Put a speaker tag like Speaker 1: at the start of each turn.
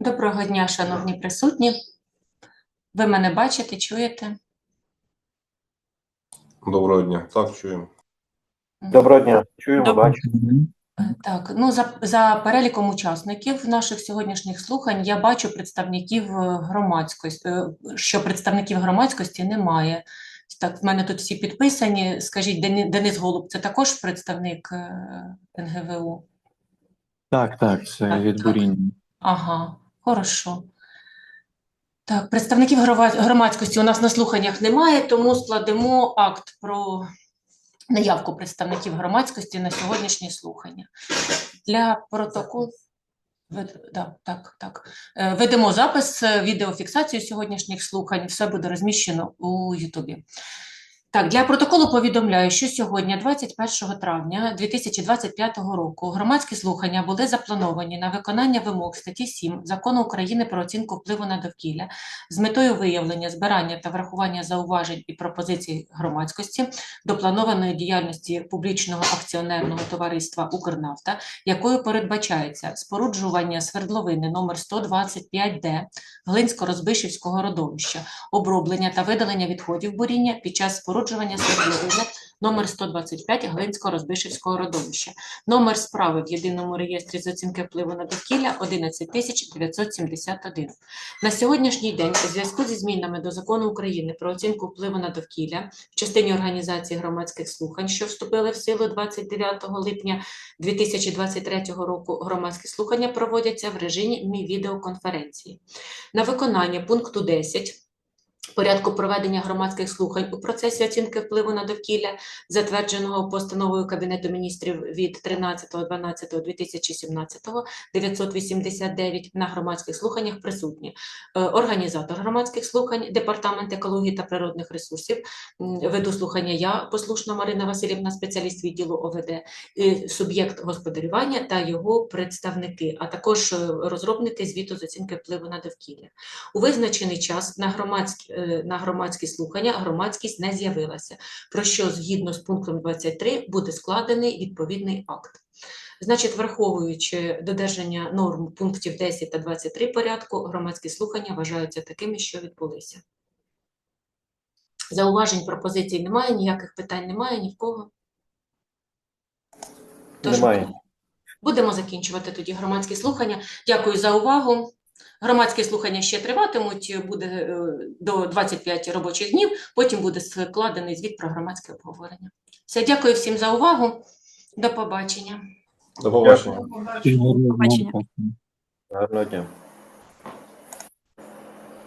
Speaker 1: Доброго дня, шановні присутні. Ви мене бачите, чуєте?
Speaker 2: Доброго дня. Так, чуємо.
Speaker 3: Доброго дня. Чуємо,
Speaker 1: Доброго.
Speaker 3: бачимо.
Speaker 1: Так, ну за, за переліком учасників наших сьогоднішніх слухань я бачу представників е, громадськості, е, що представників громадськості немає. Так, в мене тут всі підписані. Скажіть, Денис Голуб, це також представник е, НГВУ?
Speaker 4: Так, так, це
Speaker 1: Так,
Speaker 4: від
Speaker 1: так.
Speaker 4: буріння.
Speaker 1: Ага, хорошо. Так, представників громадськості у нас на слуханнях немає, тому складемо акт про наявку представників громадськості на сьогоднішні слухання. Для протоколу. Да, так, так. Е, Ведемо запис, е, відеофіксацію сьогоднішніх слухань. Все буде розміщено у Ютубі. Так, для протоколу повідомляю, що сьогодні, 21 травня 2025 року, громадські слухання були заплановані на виконання вимог статті 7 Закону України про оцінку впливу на довкілля з метою виявлення, збирання та врахування зауважень і пропозицій громадськості до планованої діяльності публічного акціонерного товариства «Укрнафта», якою передбачається споруджування свердловини номер 125Д Глинсько-Розбишівського родовища, оброблення та видалення відходів буріння під час споруджування свердловини номер 125 Глинсько-Розбишівського родовища. Номер справи в єдиному реєстрі з оцінки впливу на довкілля 11971. На сьогоднішній день у зв'язку зі змінами до Закону України про оцінку впливу на довкілля в частині організації громадських слухань, що вступили в силу 29 липня 2023 року, громадські слухання проводяться в режимі відеоконференції. На виконання пункту 10 порядку проведення громадських слухань у процесі оцінки впливу на довкілля, затвердженого постановою Кабінету міністрів від 13.12.2017 989 на громадських слуханнях присутні е, організатор громадських слухань, департамент екології та природних ресурсів. Веду слухання я, послушна Марина Васильівна, спеціаліст відділу ОВД, суб'єкт господарювання та його представники, а також е, розробники звіту з оцінки впливу на довкілля. У визначений час на громадські, на громадські слухання громадськість не з'явилася, про що згідно з пунктом 23 буде складений відповідний акт. Значить, враховуючи додержання норм пунктів 10 та 23 порядку, громадські слухання вважаються такими, що відбулися. Зауважень, пропозицій немає, ніяких питань немає ні в кого. Тож
Speaker 3: Немає.
Speaker 1: Будемо закінчувати тоді громадські слухання. Дякую за увагу. Громадські слухання ще триватимуть, буде е, до 25 робочих днів, потім буде складений звіт про громадське обговорення. Все, дякую всім за увагу. До побачення.
Speaker 2: До побачення.
Speaker 4: Дня.
Speaker 5: Побачення.
Speaker 3: Гарного дня.